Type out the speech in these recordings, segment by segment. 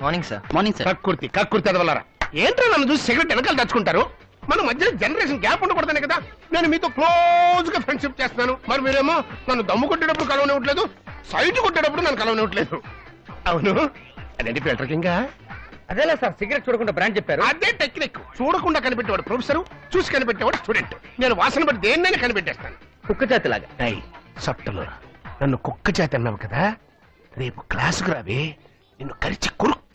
Morning sir morning sir కక్కుర్తి కక్కుర్తి ఎదవలరా ఏంట్రా నన్ను చూసి సిగరెట్ వెనకాల తెచ్చుకుంటారు మన మధ్య జనరేషన్ గ్యాప్ ఉండకూడదనే కదా. నేను మీతో క్లోజ్గా ఫ్రెండ్షిప్ చేస్తున్నాను. మరి మీరేమో నన్ను దమ్ము కొట్టేటప్పుడు కలవనివ్వట్లేదు సైట్ కొట్టేటప్పుడు నన్ను కలవనివ్వట్లేదు. అవును? అదేంటి ఫిల్టర్ కింగ్? అదేలా సార్ సిగరెట్ చూడకుండా బ్రాండ్ చెప్పారు. అదే టెక్నిక్ చూడకుండా కనిపెట్టేవాడు ప్రొఫెసర్ చూసి కనిపెట్టేవాడు స్టూడెంట్ నేను వాసన బట్టి దేన్నైనా కనిపెట్టేస్తాను. కుక్క చేతి లాగా అయ్ సట్టలు. నన్ను కుక్క చేత అన్నావు కదా? రేపు క్లాసుకు రావే. నిన్ను కరిచి కురుక్కు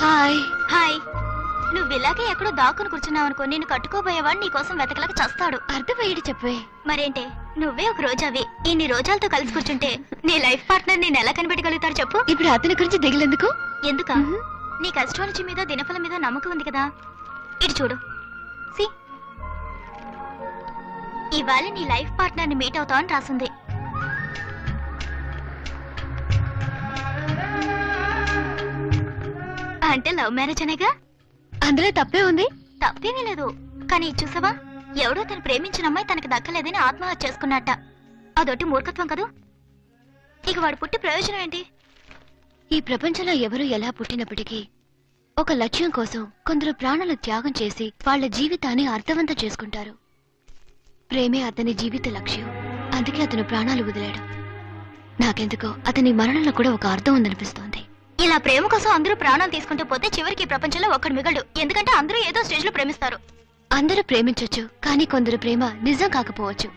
హాయ్. హాయ్. నువ్వు ఇలాగే ఎక్కడో దాక్కుని కూర్చున్నావు అనుకో నేను కట్టుకోబోయేవాడు నీ కోసం వెతకలేక చస్తాడు. అర్థమయ్యేది చెప్పే. మరేంటే? నువ్వే ఒక రోజావి. ఇన్ని రోజాలతో కలిసి కూర్చుంటే నీ లైఫ్ పార్ట్నర్ నేను ఎలా కనిపెట్టగలుగుతాడు చెప్పు. ఇప్పుడు అతని గురించి దిగులేందుకు? ఎందుక? నీ కష్టాలజీ మీద దినఫలం మీద నమ్మకం ఉంది కదా? ఇటు చూడు. సి. ఇవాళ నీ లైఫ్ పార్ట్నర్ని మీట్ అవుతావు అని రాసింది. అంటే లవ్ మ్యారేజ్ అనేగా? అందులో తప్పే ఉంది. తప్పేమీ లేదు. కానీ చూసావా? ఎవడో తను ప్రేమించిన అమ్మాయి తనకి దక్కలేదని ఆత్మహత్య చేసుకున్నట్ట. అదొట్టి మూర్ఖత్వం కదూ? ఇక వాడు పుట్టి ప్రయోజనం ఏంటి? ఈ ప్రపంచంలో ఎవరు ఎలా పుట్టినప్పటికీ ఒక లక్ష్యం కోసం కొందరు ప్రాణాలు త్యాగం చేసి వాళ్ళ జీవితాన్ని అర్థవంతం చేసుకుంటారు. ప్రేమే అతని జీవిత లక్ష్యం. అందుకే అతను ప్రాణాలు వదిలాడు. నాకెందుకో అతని మరణంలో కూడా ఒక అర్థం ఉందనిపిస్తోంది. ఇలా ప్రేమ కోసం అందరూ ప్రాణాలు తీసుకుంటూ పోతే చివరికి ఈ ప్రపంచంలో ఒక్కడు మిగలడు. ఎందుకంటే అందరూ ఏదో స్టేజ్లో ప్రేమిస్తారు. అందరూ ప్రేమించొచ్చు కానీ కొందరు ప్రేమ నిజం కాకపోవచ్చు.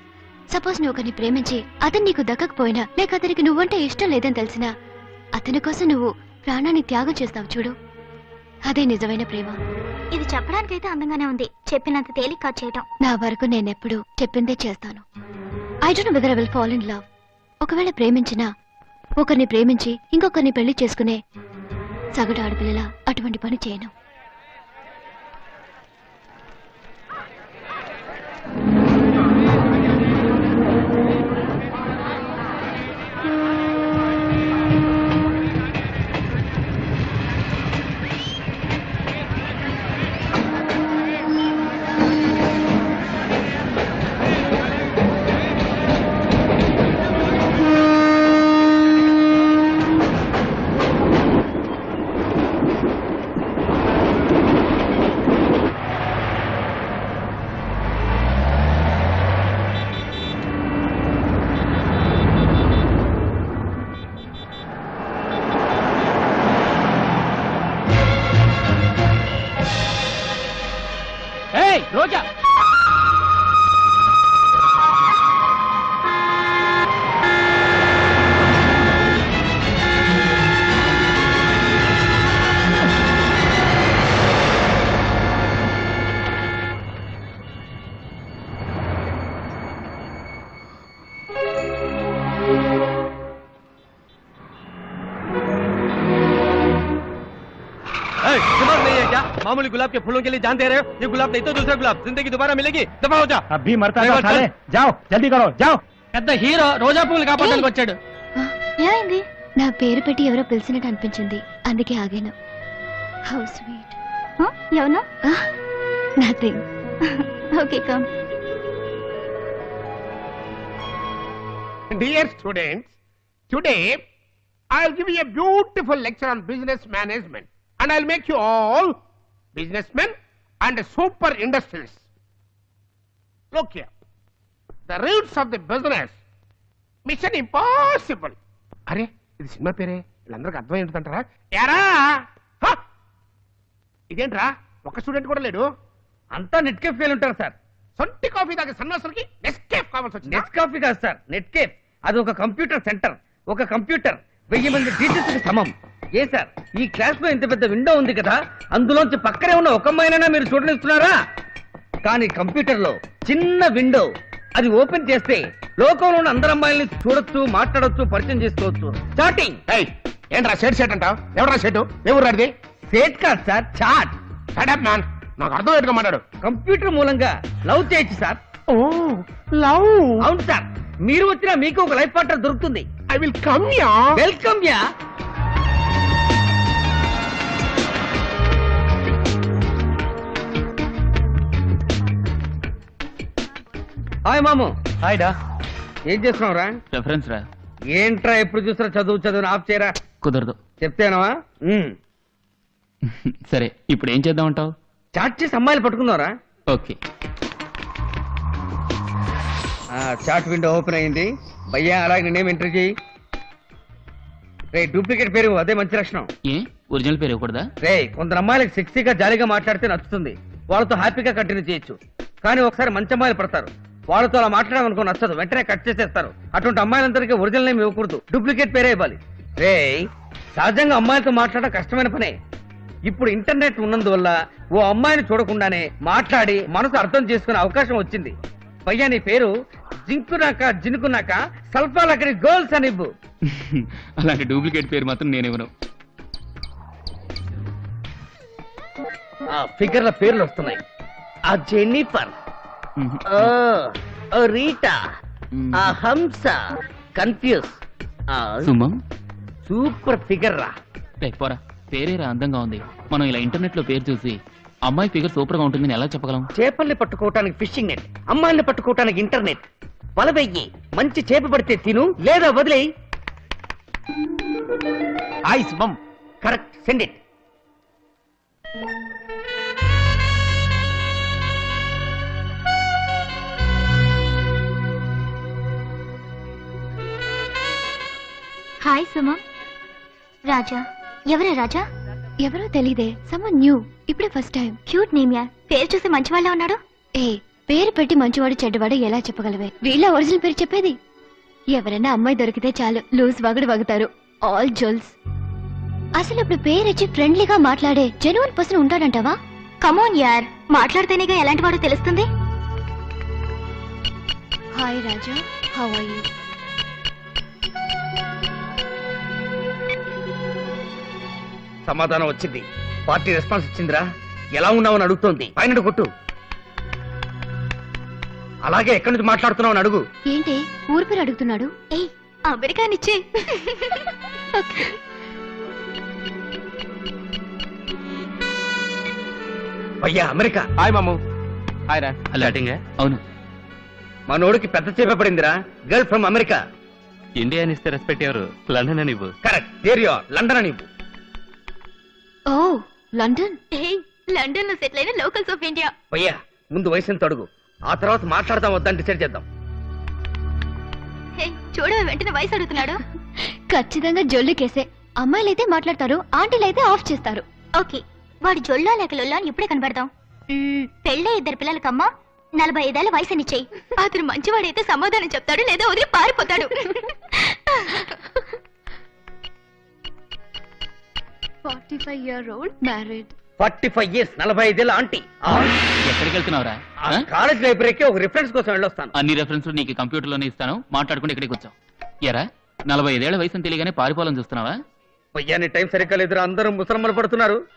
సపోజ్ నువ్వు ఒకరిని ప్రేమించి అతను నీకు దక్కకపోయినా లేక అతనికి నువ్వంటే ఇష్టం లేదని తెలిసినా అతని కోసం నువ్వు ప్రాణాన్ని త్యాగం చేస్తావు చూడు. అదే నిజమైన ప్రేమ. ఇది చెప్పడానికైతే అందంగానే ఉంది. చెప్పినంత తేలిక కాదు చేయటం. నా వరకు నేనెప్పుడు చెప్పిందే చేస్తాను. I don't whether I will fall in love ఒకవేళ ప్రేమించినా ఒకరిని ప్రేమించి ఇంకొకరిని పెళ్ళి చేసుకునే సగటు ఆడపిల్లలా అటువంటి పని చేయను. मामूली गुलाब के फूलों के लिए जान दे रहे हो ये गुलाब नहीं तो दूसरा गुलाब जिंदगी दोबारा मिलेगी दफा हो जा अभी मरता ड्राइवर, था साले चल। जाओ जल्दी करो जाओ పెద్ద హీరో రోజా పువ్వులు కాపాడడానికి వచ్చాడు ఆ, ఏమైంది నా పేరు పెట్టి ఎవరో పిలిచినట్టు అనిపించింది అందుకే ఆగాను హౌ స్వీట్ హ? ఎవరు nothing okay come Dear students, today I'll give you a beautiful lecture on business management and I'll make you all businessmen and super Look okay. The roots of the business. Mission Impossible. అరే ఇది cinema పేరే. వీళ్ళందరికీ అర్థం ఏంటంటారా ఎరా హ! ఇదేంట్రా? ఒక student కూడా లేడు. అంతా నెట్ కేఫ్ ఫెయిల్ ఉంటారు సార్. సొంటి కాఫీ తాగే సన్నాసులకి నెస్కేఫ్ కావాల్సి వచ్చింది నెట్ కాఫీ కాదు సార్ నెట్ కేఫ్. అది ఒక కంప్యూటర్ సెంటర్ ఒక కంప్యూటర్. వెయ్యి మంది టీచర్స్ సమం. ఏ సార్? ఈ క్లాస్లో ఇంత పెద్ద విండో ఉంది కదా అందులోంచి పక్కనే ఉన్న ఒక అమ్మాయినైనా మీరు చూడనిస్తున్నారా? కానీ కంప్యూటర్లో చిన్న విండో అది ఓపెన్ చేస్తే లోకంలో ఉన్న అందరు అమ్మాయిల్ని చూడొచ్చు మాట్లాడొచ్చు పరిచయం చేసుకోవచ్చు. చాటింగ్ ఏయ్, ఏంట్రా షేట్ షేట్ అంటావు? ఎవరా షేటు ఎవరు రాడిది? సేట్ కాదు సార్ చాట్ షడప్ మ్యాన్ నాకు అర్థం ఏంటుగా మాట్లాడు. కంప్యూటర్ మూలంగా లవ్ చేయొచ్చు సార్. ఓ లవ్? అవును సార్. మీరు వచ్చినా మీకు ఒక లైఫ్ పార్ట్నర్ దొరుకుతుంది. I will come ya. Welcome ya. Hi మాము. హాయ్ డా. ఏం చేస్తున్నావురా రెఫరెన్స్ రా. ఏంట్రా ఎప్పుడు చూసినా చదువు చదువు ఆఫ్ చేయరా? కుదరదు. చెప్తేనవా సరే ఇప్పుడు ఏం చేద్దామంటావు చాట్ చేసి అమ్మాయిలు పట్టుకుందావరా ఓకే. చాట్ విండో ఓపెన్ అయింది. భయ్యా అలాగే నేనేం ఎంటర్ చేయి. రే డూప్లికేట్ పేరు అదే మంచి లక్షణం. ఏ? ఒరిజినల్ పేరు ఇవ్వకూడదా? రే కొందరు అమ్మాయిలకు సెక్సీగా జాలీగా మాట్లాడితే నచ్చుతుంది. వాళ్ళతో హ్యాపీగా కంటిన్యూ చేయొచ్చు. కానీ ఒకసారి మంచి అమ్మాయిలు పడతారు. వాళ్ళతో అలా మాట్లాడమనుకో నచ్చదు. వెంటనే కట్ చేసేస్తారు. అటువంటి అమ్మాయిలందరికీ ఒరిజినల్ నేమ్ ఇవ్వకూడదు. డూప్లికేట్ పేరే ఇవ్వాలి. రే సహజంగా అమ్మాయిలతో మాట్లాడడం కష్టమైన పనే. ఇప్పుడు ఇంటర్నెట్ ఉన్నందువల్ల ఓ అమ్మాయిని చూడకుండానే మాట్లాడి మనసు అర్థం చేసుకునే అవకాశం వచ్చింది. పయ్యా నీ పేరు? జింకునాక జినుకున్నాక సల్ఫాలకడి గర్ల్స్ అని ఇవ్వు. అలాంటి డూప్లికేట్ పేరు మాత్రం నేను ఇవ్వను. ఆ ఫిగర్ల పేర్లు వస్తున్నాయి. ఆ జెన్నిఫర్. ఓ ఓ రీటా ఆ హంస కన్ఫ్యూజ్. సుమం? సూపర్ ఫిగర్ రా. పోరా. పేరేరా అందంగా ఉంది. మనం ఇలా ఇంటర్నెట్లో పేరు చూసి అమ్మాయి ఫిగర్ సూపర్గా ఉంటుందని ఎలా చెప్పగలం? చేపల్ని పట్టుకోవటానికి ఫిషింగ్ నెట్ అమ్మాయిల్ని పట్టుకోవటానికి ఇంటర్నెట్. వల వెయ్యి మంచి చేప పడితే తిను లేదా వదిలేయి. Hi సుమం correct send it. Hi Suma Raja ఎవరే రాజా? ఎవరో తెలీదే. సమ్మన్ న్యూ ఇప్పుడే first time cute name ya పేరు చూసి మంచివాళ్ళ ఉన్నాడు? ఏ పేరు పెట్టి మంచివాడు చెడ్డవాడు ఎలా చెప్పగలవే? వీళ్ళ ఒరిజినల్ పేరు చెప్పేది? ఎవరైనా అమ్మాయి దొరికితే చాలు. లూజ్ వగడు వగుతారు. ఆల్ జోల్స్ అసలు ఇప్పుడు పేరిచ్చి ఫ్రెండ్లీగా మాట్లాడే జెన్యున్ పర్సన్ ఉంటాడంటావా? కమోన్ యార్ మాట్లాడితేనేగా ఎలాంటి వాడో తెలుస్తుంది? Hi Raja how are you సమాధానం వచ్చింది. పార్టీ రెస్పాన్స్ ఇచ్చిందిరా. ఎలా ఉన్నావని అడుగుతోంది. పైన కొట్టు. అలాగే ఎక్కడి నుంచి మాట్లాడుతున్నావు అని అడుగు. ఏంటి? ఊరు పేరు అడుగుతున్నాడు? ఏయ్ అమెరికానిచ్చే అయ్యా అమెరికా. హాయ్ మాము. హాయ్ రా. హలో. అవును. మనోడికి పెద్ద చేప పడిందిరా. Girl from America. ఇండియా ఇస్తే రెస్పెక్ట్ ఎవరు? లండన్ అని ఇవ్వు కరెక్ట్. లండన్ అని ఇవ్వు. ఓ లండన్. లండన్లో సెటిల్ అయిన లోకల్స్ ఆఫ్ ఇండియా అయ్యా ముందు వయసుని తడుగు. ఆ తర్వాత మాట్లాడదాం వద్దని డిసైడ్ చేద్దాం. చూడవే వెంటనే వయసు అడుగుతున్నాడు. ఖచ్చితంగా జొల్లు కేసే. అమ్మాయిలైతే మాట్లాడతారు ఆంటీలైతే ఆఫ్ చేస్తారు. ఓకే వాడు జొల్లా లేక లొల్లా అని ఇప్పుడే కనబడతాం. మ్మ్, పెళ్ళే ఇద్దరు పిల్లలకమ్మా నలభై ఐదేళ్ళ వయసునిచ్చేయి అతను మంచివాడైతే సమాధానం చెప్తాడు లేదా వదిలి పారిపోతాడు. Forty five year old married forty five years నలభై ఐదేళ్ళ ఆంటీ ఎక్కడికి వెళ్తున్నావురా? ఆ? కాలేజ్ లైబ్రరీకి ఒక రిఫరెన్స్ కోసం వెళ్ళొస్తాను. అన్ని రెఫరెన్స్ నీకు కంప్యూటర్లోనే ఇస్తాను. మాట్లాడుకుంటే ఇక్కడికి వచ్చావు. ఎరా నలభై ఐదేళ్ళ తెలియగానే పారిపోవాలని చూస్తున్నావా? అయ్యా నీ టైం సరిగ్గా లేదురా. అందరూ ముసలమ్మలు పడుతున్నారు.